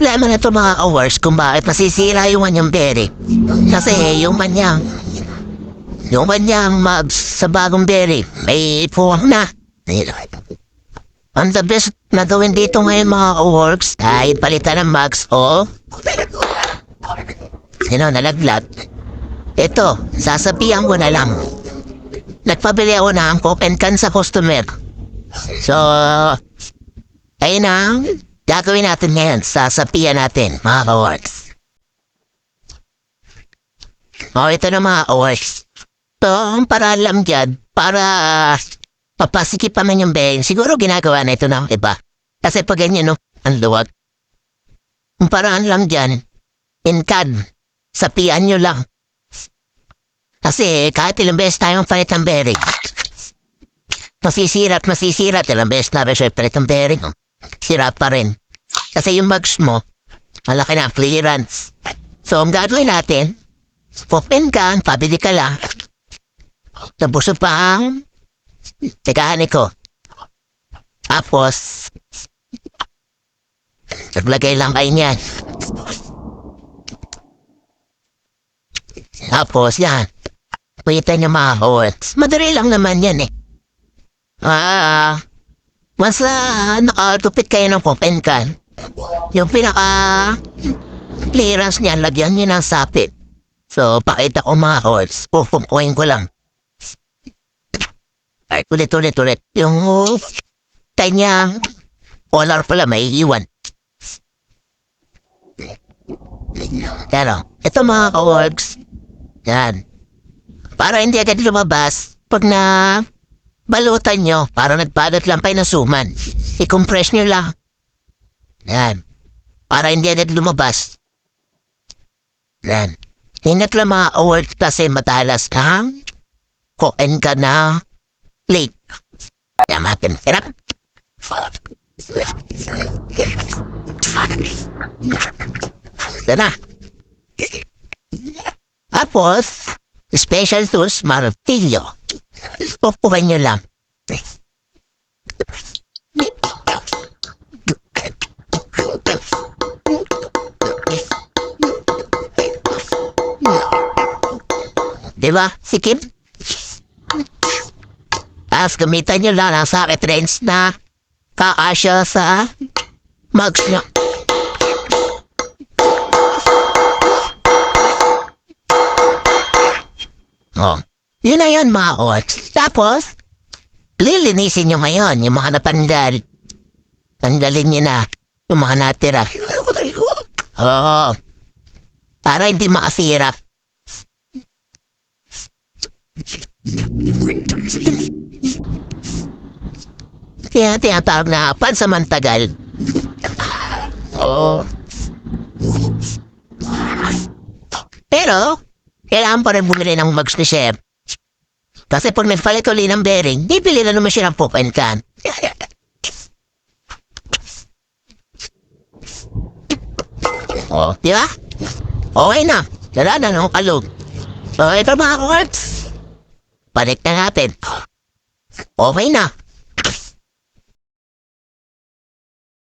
problema na ito mga hours kung bakit nasisira yung kanyang berry. Kasi yung kanyang, yung kanyang mugs sa bagong berry, may puwang na. Ang the best na gawin dito ngayon mga works ay palitan ng mugs o Sino nalaglag? Ito, sasabihan ko na lang. Nagpabili ako ng coke and can sa customer. So, ayun ang gagawin natin ngayon. Sasabihan natin, mga ka-works. O, ito na mga ka-works. Ito ang paraan lang dyan para papasikip naman yung beng. Siguro ginagawa na ito ng iba. Kasi pag ganyan, no, ang luwag. Ang paraan lang dyan, in can, sapian nyo lang. Kasi kahit ilang beses tayong palit ng bearing, masisira at masisira at ilang beses na beses palit ng bearing, oh. sira pa rin. Kasi yung mugs mo, malaki na clearance. So, ang gagawin natin, open ka, pabili ka lang, tapos pa ang mekaniko. Tapos, naglagay lang kayo niyan. Tapos yan. Kita niyo mga hots. Madali lang naman yan eh. Ah, mas uh, nakatupit kayo ng open can. Yung pinaka clearance niya, lagyan niyo ng sapit. So, pakita ko mga hots. Pupumpuin ko lang. Ay, ulit, ulit, ulit. Yung uh, kanyang collar pala may iwan. Pero, ito mga ka-works, yan. Para hindi agad lumabas, pag na balutan nyo, para nagbalot lang kayo ng suman. I-compress nyo lang. Yan. Para hindi agad lumabas. Yan. Hinat lang mga awards kasi matalas kang kukain ka na late. Yan matin. Hirap. Yan na. Tapos, special tools, martilyo. Pupukan nyo lang. Diba, sikip? Tapos gamitan nyo lang ang socket wrench na kakasya sa mugs nyo. Oh. Yun na yun, mga ots. Tapos, lilinisin nyo ngayon yung mga napandal. Tandalin nyo na yung mga natira. Oo. Para hindi makasira. Kaya tinatawag na pansamantagal. Oo. Pero, kailangan pa rin bumili ng mugs ni Chef. Kasi pag nagpalit uli ng bearing, bibili na naman siya ng poop and can. oh, di ba? Okay na. Dala na ng kalog. So, ito mga korts. Balik na natin. Okay na.